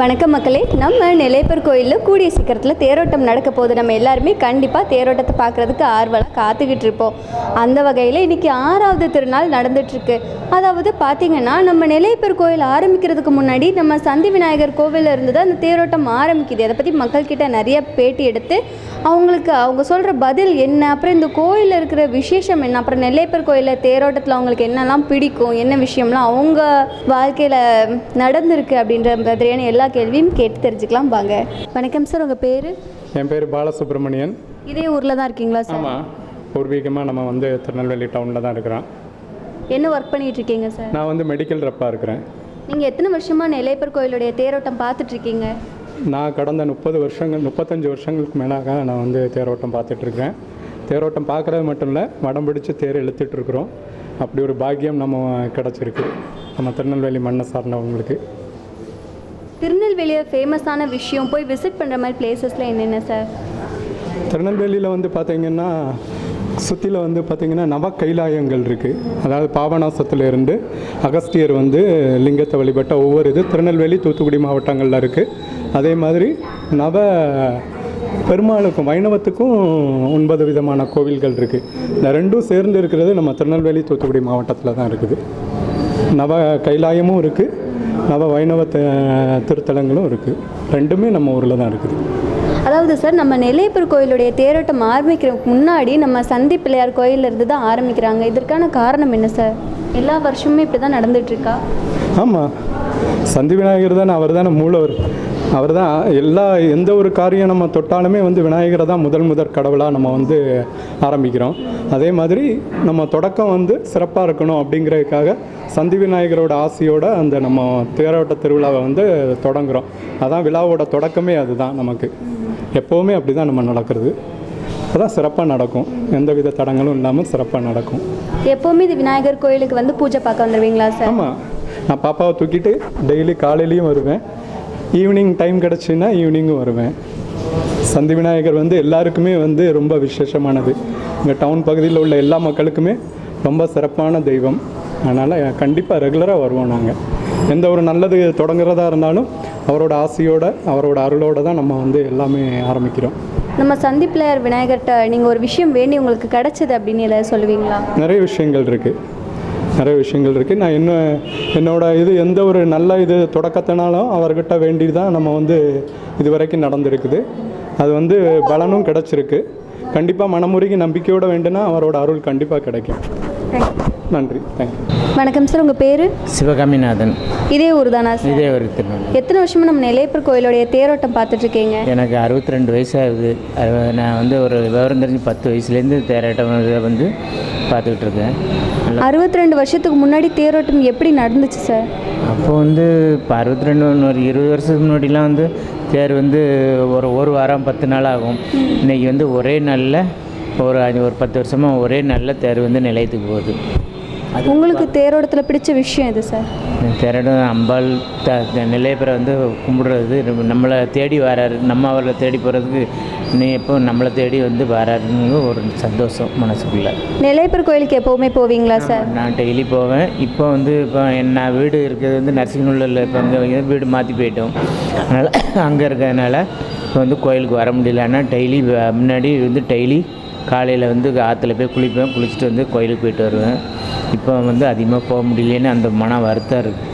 வணக்கம் மக்களே. நம்ம நிலைப்பர் கோயிலில் கூடிய சீக்கிரத்தில் தேரோட்டம் நடக்க போகுது. நம்ம எல்லாருமே கண்டிப்பாக தேரோட்டத்தை பார்க்குறதுக்கு ஆர்வலாக காத்துக்கிட்டு இருப்போம். அந்த வகையில் இன்றைக்கி ஆறாவது திருநாள் நடந்துட்டுருக்கு. அதாவது பார்த்திங்கன்னா நம்ம நிலைப்பர் கோயில் ஆரம்பிக்கிறதுக்கு முன்னாடி நம்ம சந்தி விநாயகர் கோவிலில் இருந்து தான் அந்த தேரோட்டம் ஆரம்பிக்குது. அதை பற்றி மக்கள்கிட்ட நிறைய பேட்டி எடுத்து அவங்களுக்கு அவங்க சொல்கிற பதில் என்ன அப்புறம் இந்த கோயிலில் இருக்கிற விசேஷம் என்ன அப்புறம் நெல்லைப்பர் கோயிலில் தேரோட்டத்தில் அவங்களுக்கு என்னெல்லாம் பிடிக்கும் என்ன விஷயம்லாம் அவங்க வாழ்க்கையில் நடந்திருக்கு அப்படின்ற மாதிரியான எல்லா கேள்வியும் கேட்டு தெரிஞ்சுக்கலாம் வாங்க. வணக்கம் சார் உங்கள் பேர்? என் பேர் பாலசுப்ரமணியன். இதே ஊரில் தான் இருக்கீங்களா சார்? ஆமாம் பூர்வீகமாக நம்ம வந்து திருநெல்வேலி டவுனில் தான் இருக்கிறோம். என்ன ஒர்க் பண்ணிட்டு இருக்கீங்க சார்? நான் வந்து மெடிக்கல் ரெப்பாக இருக்கிறேன். நீங்கள் எத்தனை வருஷமாக நெல்லைப்பர் கோயிலுடைய தேரோட்டம் பார்த்துட்டு இருக்கீங்க? நான் கடந்த முப்பது வருஷங்கள் முப்பத்தஞ்சு வருஷங்களுக்கு மேலாக நான் வந்து தேரோட்டம் பார்த்துட்ருக்கேன் தேரோட்டம் பார்க்குறது மட்டும் இல்லை வடம் பிடிச்சு தேர் இழுத்துட்டு இருக்கிறோம். அப்படி ஒரு பாக்கியம் நம்ம கிடச்சிருக்கு. நம்ம திருநெல்வேலி மண்ணை சார்ந்தவங்களுக்கு. திருநெல்வேலியில் ஃபேமஸான விஷயம் போய் விசிட் பண்ணுற மாதிரி பிளேசஸில் என்னென்ன சார் திருநெல்வேலியில் வந்து பார்த்தீங்கன்னா சுற்றில வந்து பார்த்திங்கன்னா நவ கைலாயங்கள் இருக்குது அதாவது பாபநாசத்துலேருந்து அகஸ்தியர் வந்து லிங்கத்தை வழிபட்ட ஒவ்வொரு இது திருநெல்வேலி தூத்துக்குடி மாவட்டங்களில் இருக்குது அதே மாதிரி நவ பெருமாளுக்கும் வைணவத்துக்கும் ஒன்பது விதமான கோவில்கள் இருக்குது இந்த ரெண்டும் சேர்ந்து இருக்கிறது நம்ம திருநெல்வேலி தூத்துக்குடி மாவட்டத்தில் தான் இருக்குது. நவ கைலாயமும் இருக்குது நவ வைணவ திருத்தலங்களும் இருக்குது ரெண்டுமே நம்ம ஊரில் தான் இருக்குது. அதாவது சார் நம்ம நெல்லையப்பர் கோயிலுடைய தேரோட்டம் ஆரம்பிக்கிறதுக்கு முன்னாடி நம்ம சந்தி பிள்ளையார் கோயில்ல இருந்து தான் ஆரம்பிக்கிறாங்க. இதற்கான காரணம் என்ன சார்? எல்லா வருஷமுமே இப்படி தான் நடந்துட்டு இருக்கா? ஆமாம் சந்தி விநாயகர் தானே அவர் தானே மூலவர். அவர் தான் எல்லா எந்த ஒரு காரியம் நம்ம தொட்டாலுமே வந்து விநாயகரை தான் முதல் முதற் கடவுளாக நம்ம வந்து ஆரம்பிக்கிறோம். அதே மாதிரி நம்ம தொடக்கம் வந்து சிறப்பாக இருக்கணும் அப்படிங்கிறதுக்காக சந்தி விநாயகரோட ஆசையோட அந்த நம்ம தேரோட்ட திருவிழாவை வந்து தொடங்குறோம். அதான் விழாவோட தொடக்கமே அதுதான் நமக்கு. எப்போவுமே அப்படி தான் நம்ம நடக்கிறது. அதான் சிறப்பாக நடக்கும். எந்தவித தடங்களும் இல்லாமல் சிறப்பாக நடக்கும். எப்போவுமே இது விநாயகர் கோயிலுக்கு வந்து பூஜை பார்க்க வந்துடுவீங்களா சார்? ஆமாம் நான் பாப்பாவை தூக்கிட்டு டெய்லி காலையிலையும் வருவேன். ஈவினிங் டைம் கிடச்சுன்னா ஈவினிங்கும் வருவேன். சந்தி விநாயகர் வந்து எல்லாருக்குமே வந்து ரொம்ப விசேஷமானது. இங்கே டவுன் பகுதியில் உள்ள எல்லா மக்களுக்குமே ரொம்ப சிறப்பான தெய்வம். அதனால் கண்டிப்பாக ரெகுலராக வருவோம் நாங்கள் எந்த ஒரு நல்லது தொடங்குறதா இருந்தாலும் அவரோட ஆசையோட அவரோட அருளோட தான் நம்ம வந்து எல்லாமே ஆரம்பிக்கிறோம். நம்ம சந்தி பிள்ளையார் விநாயகர்கிட்ட நீங்கள் ஒரு விஷயம் வேண்டி உங்களுக்கு கிடைச்சது அப்படின்னு சொல்லுவீங்களா? நிறைய விஷயங்கள் இருக்குது நிறைய விஷயங்கள் இருக்குது நான் என்ன என்னோட இது எந்த ஒரு நல்ல இது தொடக்கத்தினாலும் அவர்கிட்ட வேண்டி தான் நம்ம வந்து இது வரைக்கும் நடந்திருக்குது. அது வந்து பலனும் கிடச்சிருக்கு. கண்டிப்பாக மனமுருகி நம்பிக்கையோடு வேண்டுனா அவரோட அருள் கண்டிப்பாக கிடைக்கும். நன்றி. தேங்க்யூ வணக்கம் சார் உங்கள் பேர்? சிவகாமிநாதன். இதே ஊர் தானா சார் இதே ஒரு திருநெல்வேலி. எத்தனை வருஷமா நம்ம நெல்லையப்பர் கோயிலுடைய தேரோட்டம் பார்த்துட்டு இருக்கீங்க எனக்கு அறுபத்தி ரெண்டு வயசு ஆகுது நான் வந்து ஒரு விவரம் தெரிஞ்சு பத்து வயசுலேருந்து தேராட்டம் இதை வந்து பார்த்துக்கிட்டு இருக்கேன் அறுபத்தி ரெண்டு வருஷத்துக்கு முன்னாடி தேரோட்டம் எப்படி நடந்துச்சு சார் அப்போ வந்து இப்போ அறுபத்தி ரெண்டு ஒரு இருபது வருஷத்துக்கு முன்னாடிலாம் வந்து தேர் வந்து ஒரு ஒரு வாரம் பத்து நாள் ஆகும். இன்றைக்கி வந்து ஒரே நாளில் ஒரு அஞ்சு ஒரு பத்து வருஷமாக ஒரே நாளில் தேர் வந்து நிலையத்துக்கு போகுது. உங்களுக்கு தேரோட்டத்தில் பிடிச்ச விஷயம் எது சார்? தேரடம் அம்பாள் த நிலையப்பரை வந்து கும்பிடுறது. நம்ம- நம்மளை தேடி வராரு. நம்ம அவரை தேடி போகிறதுக்கு நீ எப்போ நம்மளை தேடி வந்து வராருன்னு ஒரு சந்தோஷம் மனசுக்குள்ள. நெல்லையப்பர் கோயிலுக்கு எப்போவுமே போவீங்களா சார்? நான் டெய்லி போவேன். இப்போ வந்து இப்போ நான் வீடு இருக்கிறது வந்து நரசிங்கநல்லூரில் இப்போ அங்கே வீடு மாற்றி போயிட்டோம். அதனால் அங்கே இருக்கிறதுனால இப்போ வந்து கோயிலுக்கு வர முடியல ஆனால் டெய்லி முன்னாடி வந்து டெய்லி காலையில் வந்து ஆற்றுல போய் குளிப்பேன். குளிச்சுட்டு வந்து கோயிலுக்கு போயிட்டு வருவேன். இப்போ வந்து அதிகமாக போக முடியலன்னு அந்த மன வருத்தம் இருக்குது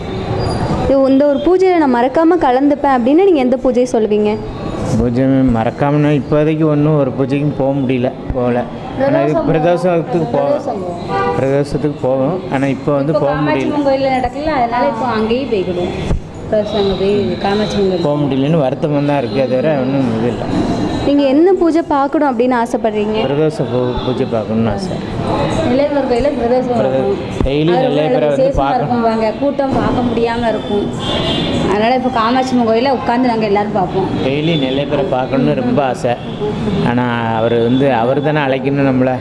இந்த ஒரு பூஜையில் நான் மறக்காமல் கலந்துப்பேன் அப்படின்னு நீங்கள் எந்த பூஜையை சொல்லுவீங்க? பூஜை மறக்காமனா இப்போதைக்கு ஒன்றும் ஒரு பூஜைக்கும் போக முடியல போகல. ஆனால் பிரதோஷத்துக்கு போவோம் பிரதோஷத்துக்கு போவோம் ஆனால் இப்போ வந்து போக முடியல. கோயிலில் நடக்கல. அதனால இப்போ அங்கேயும் போய்க்கிடுவோம். போக முடியலன்னு வருத்தமாக தான் இருக்குது தவிர ஒன்றும் இது இல்லை. நீங்கள் என்ன பூஜை பார்க்கணும் அப்படின்னு ஆசைப்படுறீங்க? பிரதோஷ பூஜை பார்க்கணும்னு ஆசை. கோயிலில் பிரதோஷம் இருக்கும் டெய்லி நிறைய பேரை வந்து பார்க்கணும். கூட்டம் பார்க்க முடியாமல் இருக்கும். அதனால் இப்போ காமாட்சி அம்மன் கோயிலில் உட்காந்து நாங்கள் எல்லாரும் பார்ப்போம். டெய்லி நிறைய பேரை பார்க்கணுன்னு ரொம்ப ஆசை. ஆனால் அவர் வந்து அவர் தானே அழைக்கணும் நம்மளை.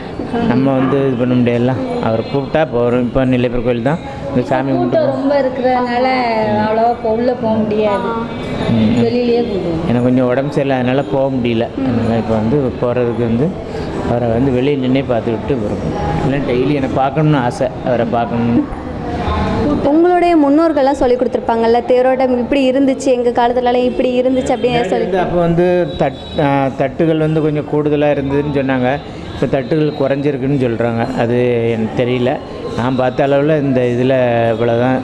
நம்ம வந்து இது பண்ண முடியல. அவர் கூப்பிட்டா போகிறோம் இப்போ நிலைப்பர் கோயில் தான். இந்த சாமி கூட்டம் ரொம்ப இருக்கிறதுனால அவ்வளோவா உள்ளே போக முடியாது. வெளியிலேயே எனக்கு கொஞ்சம் உடம்பு சரியில்லை அதனால் போக முடியல. அதனால் இப்போ வந்து போகிறதுக்கு வந்து அவரை வந்து வெளியே நின்னே பார்த்துக்கிட்டு வரும் இல்லை டெய்லி என்னை பார்க்கணுன்னு ஆசை. அவரை பார்க்கணுன்னு உங்களுடைய முன்னோர்கள்லாம் சொல்லி கொடுத்துருப்பாங்கல்ல தேரோட்டம் இப்படி இருந்துச்சு எங்கள் காலத்துலலாம் இப்படி இருந்துச்சு அப்படின்னு சொல்லி அப்போ வந்து தட் தட்டுகள் வந்து கொஞ்சம் கூடுதலாக இருந்ததுன்னு சொன்னாங்க. இப்போ தட்டுகள் குறைஞ்சிருக்குன்னு சொல்கிறாங்க அது எனக்கு தெரியல. நான் பார்த்த அளவில் இந்த இதில் இவ்வளோதான்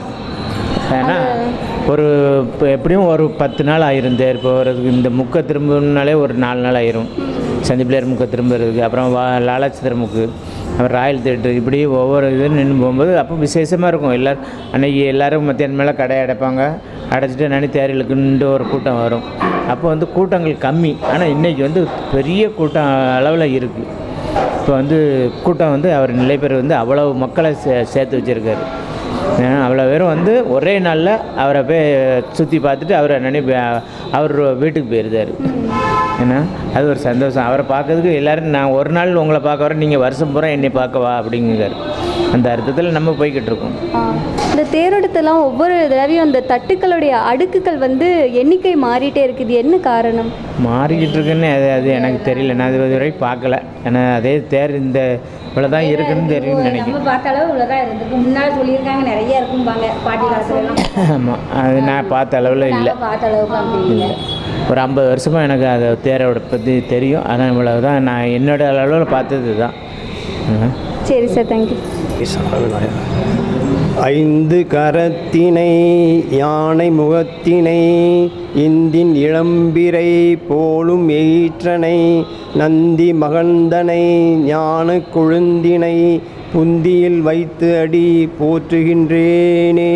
ஏன்னா ஒரு இப்போ எப்படியும் ஒரு பத்து நாள் ஆயிரும். தேர் போகிறதுக்கு இந்த முக்கை திரும்பணுனாலே ஒரு நாலு நாள் ஆயிரும். சந்திப்பிள்ளையார் முக்கை திரும்புறதுக்கு. அப்புறம் வா லாலாச்சித்திர முக்கு. அப்புறம் ராயல் தேட்டர் இப்படி ஒவ்வொரு இது நின்று போகும்போது அப்போ விசேஷமாக இருக்கும். எல்லோரும் அன்னைக்கு எல்லோரும் மத்தியானம் மேலே கடை அடைப்பாங்க. அடைச்சிட்டு நனி தேரிலுக்குன்ட்டு ஒரு கூட்டம் வரும். அப்போ வந்து கூட்டங்கள் கம்மி. ஆனால் இன்றைக்கி வந்து பெரிய கூட்டம் அளவில் இருக்குது இப்போ வந்து கூட்டம் வந்து அவர் நிலை பெற வந்து அவ்வளவு மக்களை சே சேர்த்து வச்சுருக்காரு. ஏன்னா அவ்வளோ பேரும் வந்து ஒரே நாளில் அவரை போய் சுற்றி பார்த்துட்டு அவரை நினைப்பு அவர் வீட்டுக்கு போயிருந்தார். ஏன்னா அது ஒரு சந்தோஷம். அவரை பார்க்கறதுக்கு எல்லோரும் நான் ஒரு நாள் உங்களை பார்க்க வரேன் நீங்கள் வருஷம் பூரா என்னை பார்க்கவா அப்படிங்கிறார். அந்த அர்த்தத்தில் நம்ம போய்கிட்டு இருக்கோம். இந்த தேரோட்டத்தெல்லாம் ஒவ்வொரு தடவையும் அந்த தட்டுக்களுடைய அடுக்குகள் வந்து எண்ணிக்கை மாறிட்டே இருக்குது. என்ன காரணம்? மாறிக்கிட்டு இருக்குன்னு அது அது எனக்கு தெரியல. நான் அது இதுவரை பார்க்கல. ஏன்னா அதே தேர் இந்த இவ்வளோ தான் இருக்குன்னு தெரியும்னு நினைக்கிறேன். நம்ம பார்த்த அளவு இவ்வளோதான் இருந்திருக்கு. முன்னால் சொல்லியிருக்காங்க நிறைய இருக்கும்பாங்க பாட்டி காலத்துல எல்லாம். ஆமாம் அது நான் பார்த்த அளவில் இல்லை. பார்த்த அளவுக்கு அப்படி இல்லை. ஒரு ஐம்பது வருஷமாக எனக்கு அதை தேரோட பற்றி தெரியும். ஆனால் இவ்வளோ தான் நான் என்னோட அளவில் பார்த்தது தான் சரி சார் தேங்க்யூ ஐந்து கரத்தினை யானை முகத்தினை இந்தின் இளம்பிரை போலும் எயிற்றனை நந்தி மகந்தனை ஞான கொழுந்தினை புந்தியில் வைத்து அடி போற்றுகின்றேனே.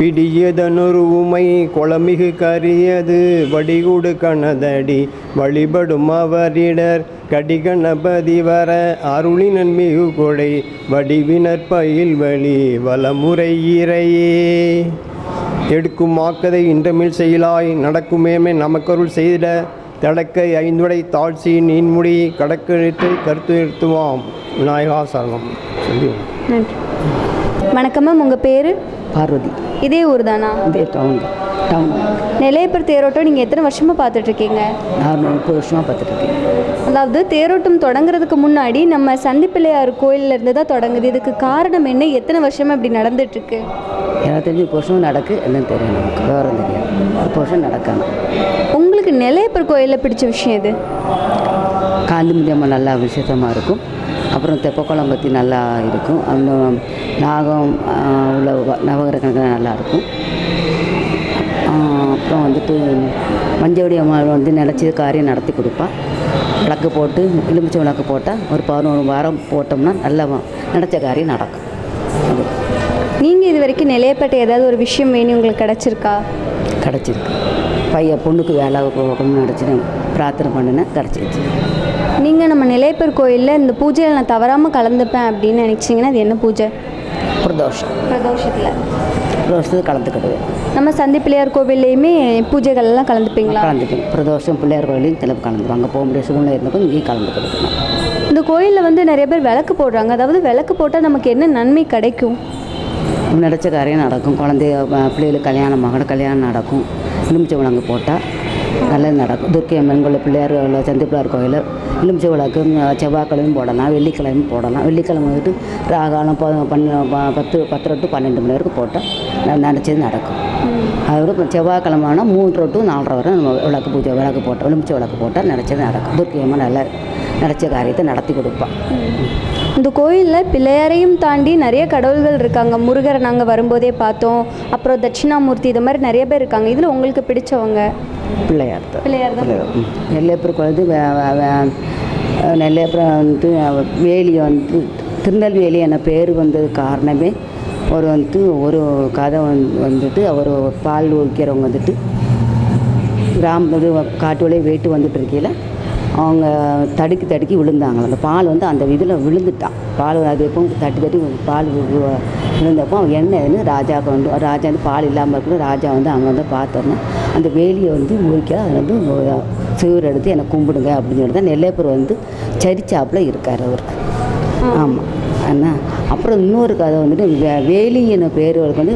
பிடியதனொரு உமை கொளமிகு கரியது வடிகுடு கணதடி வழிபடும் அவரிடர் கடிகணபதி வர அருளினன் மிகு கொடை வடிவினர் பயில் வழி வலமுறை இறையே. எடுக்கும் மாக்கதை இன்றமிழ் செயலாய் நடக்குமேமே நமக்கருள் செய்த தடக்கை ஐந்துடை தாழ்ச்சி நீன்முடி கடக்கெழுத்தை கருத்து நிறுத்துவாம் விநாயகா சரணம். வணக்கம் மேம் உங்கள் பேர்? பார்வதி. இதே ஊர் தானா இதே டவுன் டவுன் நிலையப்பர் தேரோட்டம் நீங்கள் எத்தனை வருஷமாக பார்த்துட்ருக்கீங்க? நான் முப்பது வருஷமாக பார்த்துட்ருக்கேன். அதாவது தேரோட்டம் தொடங்குறதுக்கு முன்னாடி நம்ம சந்திப்பிள்ளையார் கோயில்ல இருந்து தான் தொடங்குது. இதுக்கு காரணம் என்ன? எத்தனை வருஷமா இப்படி நடந்துட்டு இருக்கு எனக்கு தெரிஞ்சு முப்பது வருஷம் நடக்கு. என்னன்னு தெரியும் நமக்கு. விவரம் தெரியாது. முப்பது வருஷம் நடக்கணும் உங்களுக்கு நிலையப்பர் கோயிலில் பிடிச்ச விஷயம் எது? காந்தி முதியம்மா நல்லா விசேஷமாக இருக்கும். அப்புறம் தெப்பக்குளம் பற்றி நல்லா இருக்கும். அந்த நாகம் உள்ள வ- நவகிரகங்கள் நல்லா இருக்கும். ஆஹ், அப்புறம் வந்துட்டு மஞ்சவடி அம்மா வந்து நினச்சது காரியம் நடத்தி கொடுப்பா. விளக்கு போட்டு எலுமிச்சை விளக்கு போட்டால் ஒரு பதினோரு வாரம் போட்டோம்னா நல்லா நினச்ச காரியம் நடக்கும். நீங்கள் இது வரைக்கும் நிலையப்பட்ட ஏதாவது ஒரு விஷயம் வேணும் உங்களுக்கு கிடச்சிருக்கா? கிடச்சிருக்கு. பையன் பொண்ணுக்கு வேலை போகணும்னு நினச்சி நான் பிரார்த்தனை பண்ணினேன் கிடச்சிருச்சு. நீங்கள் நம்ம நிலையப்பர் கோயிலில் இந்த பூஜையில் நான் தவறாமல் கலந்துப்பேன் அப்படின்னு நினச்சிங்கன்னா அது என்ன பூஜை? பிரதோஷம். பிரதோஷத்தில். பிரதோஷத்துக்கு கலந்துக்கிடுவேன். நம்ம சந்திப்பிள்ளையார் கோவில்லையுமே பூஜைகள் எல்லாம் கலந்துப்பீங்களா? கலந்துப்பேன். பிரதோஷம் பிள்ளையார் கோயிலையும் சிலப்பு கலந்துருவோம் அங்கே போக முடிய சூழ்நிலை இருந்தப்போ இங்கேயும் கலந்துக்கிடுவேன். இந்த கோயிலில் வந்து நிறைய பேர் விளக்கு போடுறாங்க. அதாவது விளக்கு போட்டால் நமக்கு என்ன நன்மை கிடைக்கும்? நினச்ச காரியம் நடக்கும். குழந்தைய பிள்ளைகளுக்கு கல்யாணம் மகன கல்யாணம் நடக்கும். எலுமிச்சை விளக்கு போட்டால் நல்லது நடக்கும். துர்க்கை அம்மன் கோயில் பிள்ளையார் கோயில் சந்திப்பிள்ளார் கோயில் எலுமிச்சை விளக்கு செவ்வாய்க்கிழமையும் போடலாம் வெள்ளிக்கிழமையும் போடலாம். வெள்ளிக்கிழமை வந்துட்டு ராகாலம் ப- பண்ண ப- பத்து பத்து டு பன்னெண்டு மணி வரைக்கும் போட்டால் நினச்சது நடக்கும். அதோட இப்போ செவ்வாய்க்கிழமைனா மூன்று டு நாலரை வரை நம்ம விளக்கு பூஜை விளக்கு போட்டோம் எலுமிச்சை விளக்கு போட்டால் நினச்சது நடக்கும். துர்க்கை அம்மன் நல்லா நினச்ச காரியத்தை நடத்தி கொடுப்பான். இந்த கோயிலில் பிள்ளையாரையும் தாண்டி நிறைய கடவுள்கள் இருக்காங்க. முருகரை நாங்கள் வரும்போதே பார்த்தோம். அப்புறம் தட்சிணாமூர்த்தி இது மாதிரி நிறைய பேர் இருக்காங்க. இதில் உங்களுக்கு பிடிச்சவங்க? பிள்ளையார் தான் பிள்ளையார். தான் நெல்லையப்பர் குழந்தை நெல்லையப்புறம் வந்து வேலி வந்து திருநெல்வேலி என பேர் வந்தது காரணமே ஒரு வந்துட்டு ஒரு கதை வந்து வந்துட்டு அவர் பால் விற்கிறவங்க வந்துட்டு கிராம காட்டு வழியே வெயிட்டு வந்துட்டு இருக்கையில் அவங்க தடுக்கி தடுக்கி விழுந்தாங்க. அந்த பால் வந்து அந்த இதில் விழுந்துட்டான். பால் அது எப்போ தட்டி தட்டி பால் விழுந்தப்போ அவன் என்னன்னு ராஜாவுக்கு வந்து ராஜா வந்து பால் இல்லாமல் இருக்கணும் ராஜா வந்து அங்கே வந்து பார்த்தோன்னா அந்த வேலியை வந்து முறிக்க அது வந்து சிவர் எடுத்து என்னை கும்பிடுங்க அப்படின்னு சொல்லி தான் நெல்லையப்பர் வந்து சரிச்சாப்பில் இருக்கார் அவருக்கு. ஆமாம் என்ன அப்புறம் இன்னொரு கதை வந்துட்டு வே வேலி என பேர் வந்து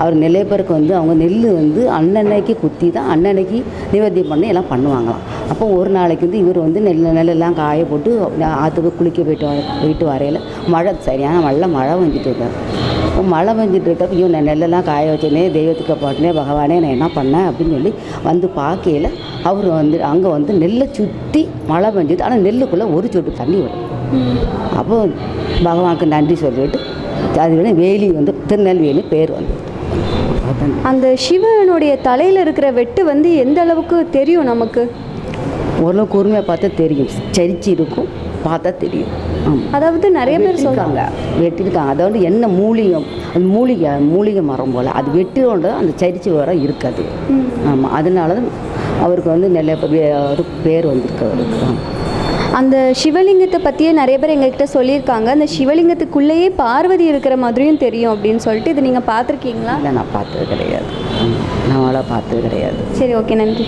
அவர் நிலைப்பருக்கு வந்து அவங்க நெல் வந்து அன்னன்னைக்கு குத்தி தான் அன்னன்னைக்கு நிவர்த்தியம் பண்ணி எல்லாம் பண்ணுவாங்களாம். அப்போ ஒரு நாளைக்கு வந்து இவர் வந்து நெல் நெல்லெல்லாம் காய போட்டு ஆற்றுக்கு குளிக்க போயிட்டு வர போயிட்டு வரையில் மழை சரியான மழை மழை வந்துட்டு இருக்கார் மழை பெஞ்சிட்டு இருக்கப்ப ஐயோ நான் நெல்லெல்லாம் காய வச்சேனே தெய்வத்துக்கு பாட்டினே பகவானே நான் என்ன பண்ணேன் அப்படின்னு சொல்லி வந்து பார்க்கையில் அவர் வந்து அங்கே வந்து நெல்லை சுற்றி மழை பெஞ்சிட்டு ஆனால் நெல்லுக்குள்ளே ஒரு சொட்டு தண்ணி வரும். அப்போ பகவானுக்கு நன்றி சொல்லிட்டு அது வந்து வேலி வந்து திருநெல்வேலி பேர் வந்து. அந்த சிவனுடைய தலையில் இருக்கிற வெட்டு வந்து எந்த அளவுக்கு தெரியும் நமக்கு? ஒரு கூர்மையாக பார்த்தா தெரியும். சரிச்சு இருக்கும் பார்த்தா தெரியும். அதாவது நிறைய பேர் சொல்றாங்க. வெட்டிருக்காங்க. வெட்டியிருக்காங்க அதை வந்து என்ன மூலிகம் அது மூலிகை மூலிகை மரம் போல். அது வெட்டியோட அந்த சரிச்சு வர இருக்காது. ஆமாம் அதனால தான் அவருக்கு வந்து நல்ல பேர் வந்திருக்கு அவருக்கு. அந்த சிவலிங்கத்தை பற்றியே நிறைய பேர் எங்ககிட்ட சொல்லியிருக்காங்க. அந்த சிவலிங்கத்துக்குள்ளேயே பார்வதி இருக்கிற மாதிரியும் தெரியும் அப்படின்னு சொல்லிட்டு இது நீங்கள் பார்த்துருக்கீங்களா? இல்லை நான் பார்த்தது கிடையாது. நான் அவ்வளோ பார்த்தது கிடையாது. சரி ஓகே நன்றி.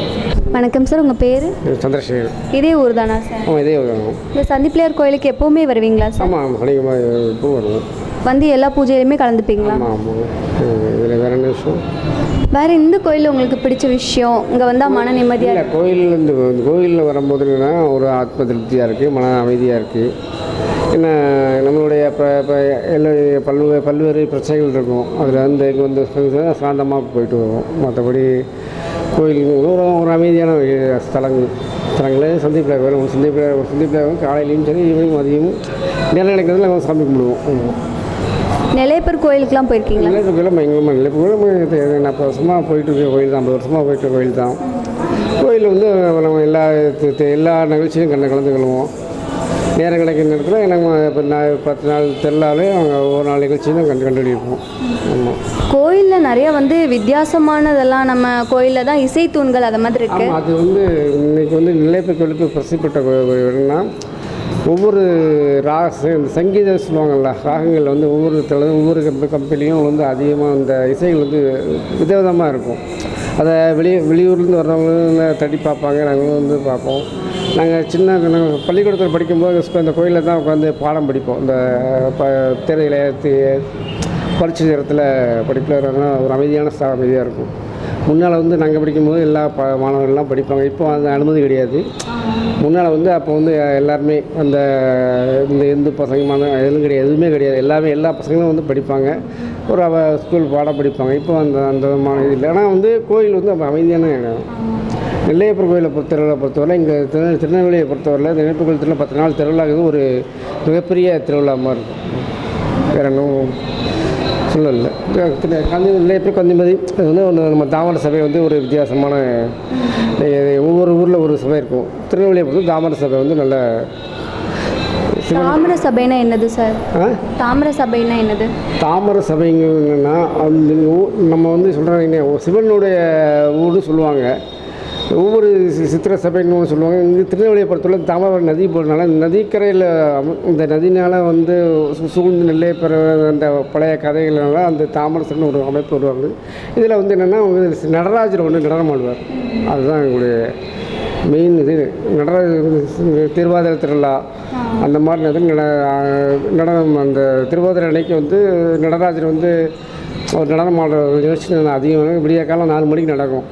வணக்கம் சார் உங்கள் பேர்? சந்திரசேகர். இதே ஊர் தானா சார்? ஆமாம் இதே வரும் இந்த சந்திப்பிள்ளையார் கோயிலுக்கு எப்போவுமே வருவீங்களா சார்? ஆமாம் அதிகமாக இப்போ வருவோம் வந்து எல்லா பூஜையிலுமே கலந்துப்பீங்களா? இதில் வேறு என்ன விஷயம்? வேற இந்த கோயில் உங்களுக்கு பிடிச்ச விஷயம்? இங்கே வந்தால் மன நிம்மதியாக இல்லை கோயிலில் இந்த கோயிலில் வரும்போது என்னன்னா ஒரு ஆத்ம திருப்தியாக இருக்குது மன அமைதியாக இருக்குது என்ன நம்மளுடைய இப்போ இப்போ எல்லா பல்வேறு பல்வேறு பிரச்சனைகள் இருக்கும். அதில் வந்து இங்கே வந்து சாந்தமாக போயிட்டு வருவோம். மற்றபடி கோயில் ஒரு ஒரு அமைதியான ஸ்தலங்கள் ஸ்தலங்கள் சந்திப்பில் கோயில் சந்திப்பில் சந்திப்பில் காலையிலையும் சரி ஈவினிங் மதியமும் நேரம் கிடைக்கிறதுல நம்ம சாமி கும்பிடுவோம் நிலையப்பர் கோயிலுக்குலாம் போயிருக்கீங்களா? இல்லை இப்போ இல்லை எங்கே இல்லை இப்போ கோயில் நான் இப்போ வருஷமாக போயிட்டு இருக்க கோயில் தான். ஐம்பது வருஷமாக போயிட்டு இருக்க கோயில் தான். கோயில் வந்து நம்ம எல்லா எல்லா நிகழ்ச்சியும் கண்டு கலந்துக்கொள்வோம் நேரம் கிடைக்கிற நேரத்தில் நம்ம இப்போ நான் பத்து நாள் அவங்க ஒவ்வொரு நாள் நிகழ்ச்சியும் கண்டு கண்டுபிடிப்போம். ஆமாம் கோயிலில் நிறைய வந்து வித்தியாசமானதெல்லாம் நம்ம கோயிலில் தான் இசை தூண்கள் அது மாதிரி இருக்கு. ஆமாம் அது வந்து இன்னைக்கு வந்து நிலையப்பர் கோயிலுக்கு பிரசிப்பட்ட கோ- கோயில்னா ஒவ்வொரு ராக இந்த சங்கீதம் சொல்லுவாங்கள்ல ராகங்கள் வந்து ஒவ்வொரு ஒவ்வொரு கம்ப கம்பெனியும் வந்து அதிகமாக அந்த இசைகள் வந்து விதவிதமாக இருக்கும். அதை வெளியே வெளியூர்லேருந்து வர்றவங்க தட்டி பார்ப்பாங்க நாங்களும் வந்து பார்ப்போம். நாங்கள் சின்ன நாங்கள் பள்ளிக்கூடத்தில் படிக்கும்போது அந்த கோயிலில் தான் உட்காந்து பாடம் படிப்போம். இந்த ப திரையில பரீட்சை நேரத்தில் படிப்பில் ஒரு அமைதியான ஸ்தா அமைதியாக இருக்கும். முன்னால் வந்து நாங்கள் படிக்கும்போது எல்லா ப மாணவர்கள்லாம் படிப்பாங்க. இப்போ அந்த அனுமதி கிடையாது. முன்னால் வந்து அப்போ வந்து எல்லாருமே அந்த இந்த இந்து பசங்க மத எதுவும் கிடையாது. எதுவுமே கிடையாது. எல்லாமே எல்லா பசங்களும் வந்து படிப்பாங்க. ஒரு அவ ஸ்கூல் பாடம் படிப்பாங்க. இப்போ அந்த அந்த விதமான இல்லை. ஆனால் வந்து கோயில் வந்து அமைதியான இடம். நெல்லையப்பர் கோயிலை பொறுத்த திருவிழா பொறுத்தவரை இங்கே திரு திருநெல்வேலியை பொறுத்தவரையில் இந்த நெல்லையப்பர் கோயில் திருவிழா பத்து நாள் திருவிழாங்கிறது ஒரு மிகப்பெரிய திருவிழா மாதிரி இருக்கும். வேற ஒன்றும் சொல்லல. காந்தி நெல்லையப்பர் காந்திமதி அது வந்து ஒன்று நம்ம தாமர சபை வந்து ஒரு வித்தியாசமான இது ஒவ்வொரு ஊரில் ஒரு சபை இருக்கும். திருநெல்வேலியை பொறுத்து தாமர சபை வந்து நல்ல தாமிர சபைனா என்னது சார்? தாமிர சபைனா என்னது? தாமர சபைங்கன்னா நம்ம வந்து சொல்கிறாங்க சிவனுடைய ஊர்னு சொல்லுவாங்க. ஒவ்வொரு சி- சித்திர சபைன்னு சொல்லுவாங்க. இங்கே திருநெல்வேலியை பொறுத்தவரை தாமரை நதி போகிறதுனால நதிக்கரையில் இந்த நதினால் வந்து சூழ்ந்து நெல்லை பெற அந்த பழைய கதைகள்னால அந்த தாமரசன் ஒரு அமைப்பு வருவாங்க இதில் வந்து என்னென்னா நடராஜர் ஒன்று நடனம் ஆடுவார். அதுதான் எங்களுடைய மெயின் இது. நடராஜர் திருவாதிரை திருவிழா அந்த மாதிரி நட நடனம் அந்த திருவாதிரை அன்னைக்கு வந்து நடராஜர் வந்து ஒரு நடனம் ஆடுற ஒரு நிகழ்ச்சி நான் அதிகம் விடிய காலம் நாலு மணிக்கு நடக்கும்.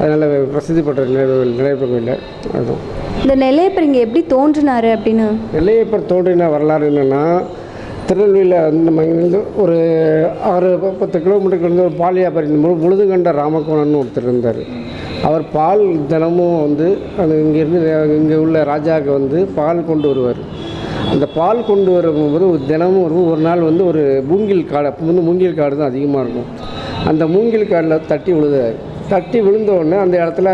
அதனால் பிரசித்தி பெற்ற நிலையப்பர் கோயில் அதுதான். இந்த நெல்லையப்பர் இங்கே எப்படி தோன்றினாரு அப்படின்னு? நெல்லையப்பர் தோன்றின வரலாறு என்னென்னா திருநெல்வேலியில் நம்ம இங்கிருந்து ஒரு ஆறு பத்து கிலோமீட்டருக்கு வந்து ஒரு பால் வியாபாரி முழு முழுதுகண்ட ராமகோணன் ஒருத்தர் இருந்தார். அவர் பால் தினமும் வந்து அது இங்கேருந்து இங்கே உள்ள ராஜாவுக்கு வந்து பால் கொண்டு வருவார். அந்த பால் கொண்டு வரும்போது ஒரு தினமும் வரும் ஒரு நாள் வந்து ஒரு மூங்கில் காடு அப்போ வந்து மூங்கில் காடு தான் அதிகமாக இருக்கும். அந்த மூங்கில் காடில் தட்டி விழுதாரு தட்டி விழுந்த உடனே அந்த இடத்துல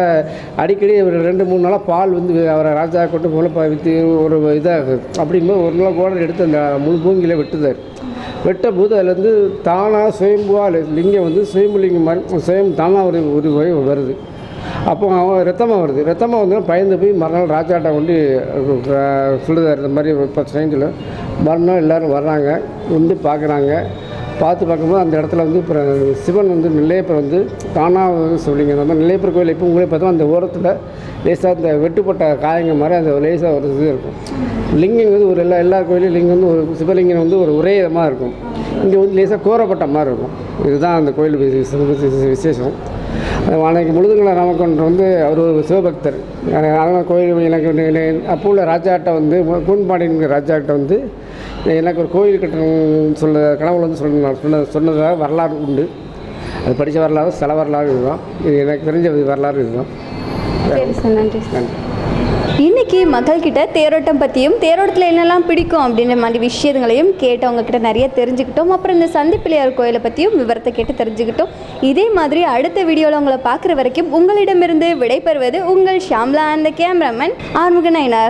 அடிக்கடி ஒரு ரெண்டு மூணு நாளாக பால் வந்து அவரை ராஜா கொண்டு போல ப- விற்று ஒரு இதாக அப்படிங்கும்போது ஒரு நாள் கூட எடுத்து அந்த முழு பூங்கில வெட்டுதார் வெட்ட போது தானாக சுயம்புவாக லிங்கம் வந்து சுயம்புலிங்கம் மாதிரி சுயம் தானாக ஒரு ஒரு வருது. அப்போ அவன் ரத்தமாக வருது. ரத்தமாக வந்து பயந்து போய் மறுநாள் ராஜாட்டை கொண்டு சொல்லுதார் இந்த மாதிரி பிரச்சனைன்னு சொல்லி மறுநாள் எல்லோரும் வர்றாங்க வந்து பார்க்குறாங்க. பார்த்து பார்க்கும்போது அந்த இடத்துல வந்து இப்போ சிவன் வந்து நெல்லையப்பர் வந்து தானாக வந்து சொல்லிங்க. அந்த மாதிரி நெல்லையப்பர் கோயில் இப்போ உங்களே பார்த்தா அந்த ஓரத்தில் லேசாக இந்த வெட்டுப்பட்ட காயங்க மாதிரி அந்த லேசாக ஒரு இது இருக்கும். லிங்கம் வந்து ஒரு எல்லா எல்லா கோயிலும் லிங்கம் வந்து ஒரு சிவலிங்கம் வந்து ஒரு ஒரே விதமாக இருக்கும். இங்கே வந்து லேசாக கோரப்பட்ட மாதிரி இருக்கும். இதுதான் அந்த கோயில் விசேஷம். அன்னைக்கு முழுதுங்களை ராமக்கொண்டர் வந்து அவர் ஒரு சிவபக்தர். அதனால் கோயில் எனக்கு அப்போ உள்ள ராஜாட்ட வந்து கூன்பாடிங்கிற ராஜாட்ட வந்து எனக்கு ஒரு கோயில் கட்டணும்னு சொல்ல கனவுல வந்து சொன்ன சொன்ன சொன்னதாக வரலாறு உண்டு. அது படித்த வரலாறு சில வரலாறு இதுதான். இது எனக்கு தெரிஞ்ச வரலாறு இதுதான். நன்றி நன்றி. இன்னைக்கு மக்கள்கிட்ட தேரோட்டம் பற்றியும் தேரோட்டத்தில் என்னெல்லாம் பிடிக்கும் அப்படின்ற மாதிரி விஷயங்களையும் கேட்டவங்க கிட்ட நிறைய தெரிஞ்சுக்கிட்டோம். அப்புறம் இந்த சந்திப்பிள்ளையார் கோயிலை பற்றியும் விவரத்தை கேட்டு தெரிஞ்சுக்கிட்டோம். இதே மாதிரி அடுத்த வீடியோவில் உங்களை பார்க்குற வரைக்கும் உங்களிடமிருந்து விடைபெறுவது உங்கள் ஷாம்லா அந்த கேமராமேன் ஆறுமுக நயனார்